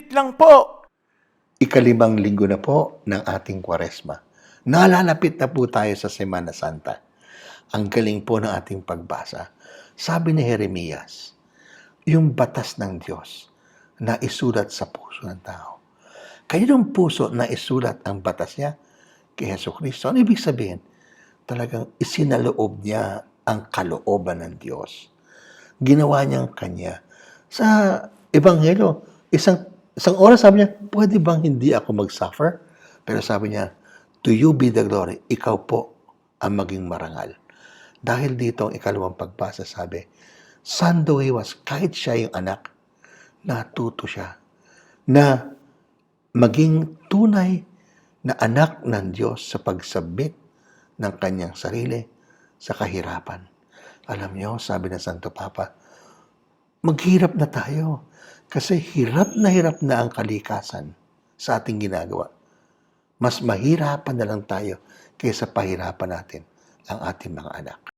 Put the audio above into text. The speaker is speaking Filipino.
Saglit lang po. Ikalimang linggo na po ng ating kwaresma. Nalalapit na po tayo sa Semana Santa. Ang galing po ng ating pagbasa. Sabi ni Jeremias, yung batas ng Diyos na isulat sa puso ng tao. Kaninong puso na isulat ang batas niya? Kay Heso Kristo. Ano ibig sabihin? Talagang isinaloob niya ang kalooban ng Diyos. Ginawa niyang kanya. Sa Ebanghelyo, isang, isang oras sabi niya, pwede bang hindi ako mag-suffer? Pero sabi niya, to you be the glory. Ikaw po ang maging marangal. Dahil dito ang ikalawang pagbasa sabi, he was, kahit siya yung anak, natuto siya na maging tunay na anak ng Diyos sa pagsabit ng kanyang sarili sa kahirapan. Alam niyo, sabi ng Santo Papa, maghirap na tayo kasi hirap na hirap na ang kalikasan sa ating ginagawa. Mas mahirapan na lang tayo kaysa pahirapan natin ang ating mga anak.